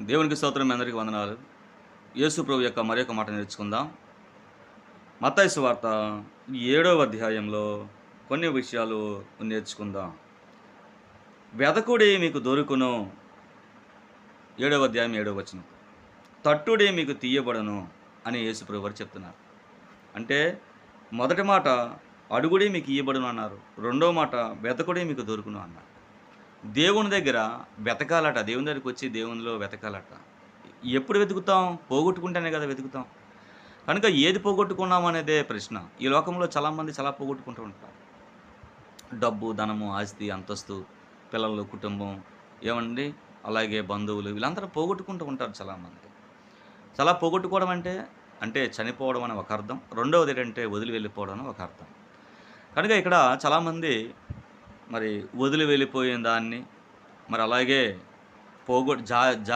దేవునికి స్తోత్రం అందరికీ వందనాలు. యేసు ప్రభు యొక్క మరొక మాట నేర్చుకుందాం. మతైసు వార్త ఏడవ అధ్యాయంలో కొన్ని విషయాలు నేర్చుకుందాం. వెదకుడే మీకు దొరుకును. ఏడవ అధ్యాయం ఏడవ వచనం. తట్టుడే మీకు తీయబడను అని యేసు ప్రభు వారు చెప్తున్నారు. అంటే మొదటి మాట అడుగుడే మీకు ఇయ్యబడును అన్నారు. రెండో మాట వెతకుడే మీకు దొరుకును అన్నారు. దేవుని దగ్గర వెతకాలట. దేవుని దగ్గరికి వచ్చి దేవునిలో వెతకాలట. ఎప్పుడు వెతుకుతాం? పోగొట్టుకుంటేనే కదా వెతుకుతాం. కనుక ఏది పోగొట్టుకున్నాం అనేదే ప్రశ్న. ఈ లోకంలో చాలామంది చాలా పోగొట్టుకుంటూ ఉంటారు. డబ్బు ధనము ఆస్తి అంతస్తు పిల్లలు కుటుంబం ఏమండి? అలాగే బంధువులు వీళ్ళందరూ పోగొట్టుకుంటూ ఉంటారు చాలామంది. చాలా పోగొట్టుకోవడం అంటే అంటే చనిపోవడం అని ఒక అర్థం. రెండవది ఏంటంటే వదిలి వెళ్ళిపోవడం అని ఒక అర్థం. కనుక ఇక్కడ చాలామంది మరి వదిలి వెళ్ళిపోయిన దాన్ని మరి అలాగే పోగొ జా జా